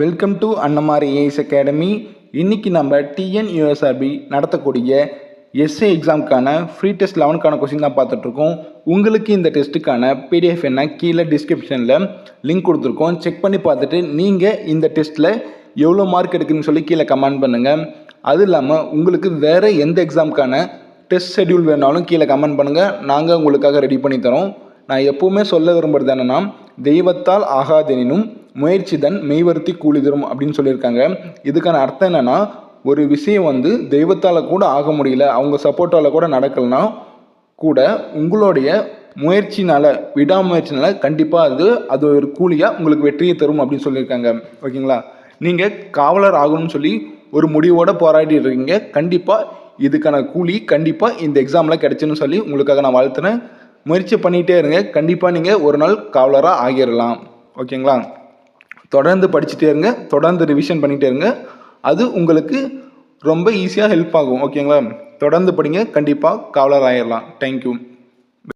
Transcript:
Welcome to Annamari A S academy இன்னைக்கு நம்ம T N U S R B நடத்தக்கூடிய S A எக்ஸாமுக்கான free test லெவனுக்கான கொஸ்டின் தான் பார்த்துட்ருக்கோம். உங்களுக்கு இந்த டெஸ்ட்டுக்கான பிடிஎஃப் என்ன கீழே டிஸ்கிரிப்ஷனில் லிங்க் கொடுத்துருக்கோம். செக் பண்ணி பார்த்துட்டு நீங்கள் இந்த டெஸ்ட்டில் எவ்வளோ மார்க் எடுக்குன்னு சொல்லி கீழே கமெண்ட் பண்ணுங்கள் அது இல்லாமல் உங்களுக்கு வேறு எந்த எக்ஸாமுக்கான டெஸ்ட் ஷெட்யூல் வேணாலும் கீழே கமெண்ட் பண்ணுங்கள் நாங்கள் உங்களுக்காக ரெடி பண்ணி தரோம். நான் எப்போவுமே சொல்ல விரும்புகிறது என்னென்னா தெய்வத்தால் ஆகாதெனினும் முயற்சி தன் மெய்வருத்தி கூலி தரும் அப்படின்னு சொல்லியிருக்காங்க. இதுக்கான அர்த்தம் என்னென்னா ஒரு விஷயம் வந்து தெய்வத்தால் கூட ஆக முடியல அவங்க சப்போர்ட்டால் கூட நடக்கலைன்னா கூட உங்களுடைய முயற்சினால் விடாமுயற்சினால கண்டிப்பாக அது அது ஒரு கூலியாக உங்களுக்கு வெற்றியை தரும் அப்படின்னு சொல்லியிருக்காங்க. ஓகேங்களா? நீங்கள் காவலர் ஆகணும்னு சொல்லி ஒரு முடிவோடு போராடி இருக்கீங்க கண்டிப்பாக இதுக்கான கூலி கண்டிப்பாக இந்த எக்ஸாமில் கிடைச்சுன்னு சொல்லி உங்களுக்காக நான் வாழ்த்துனேன் முயற்சி பண்ணிகிட்டே இருங்க. கண்டிப்பாக நீங்கள் ஒரு நாள் காவலராக ஆகிடலாம் ஓகேங்களா? தொடர்ந்து படிச்சுட்டே இருங்க தொடர்ந்து ரிவிஷன் பண்ணிகிட்டே இருங்க. அது உங்களுக்கு ரொம்ப ஈஸியாக ஹெல்ப் ஆகும் ஓகேங்களா தொடர்ந்து படிங்க கண்டிப்பாக காவலர் ஆகிடலாம் தேங்க்யூ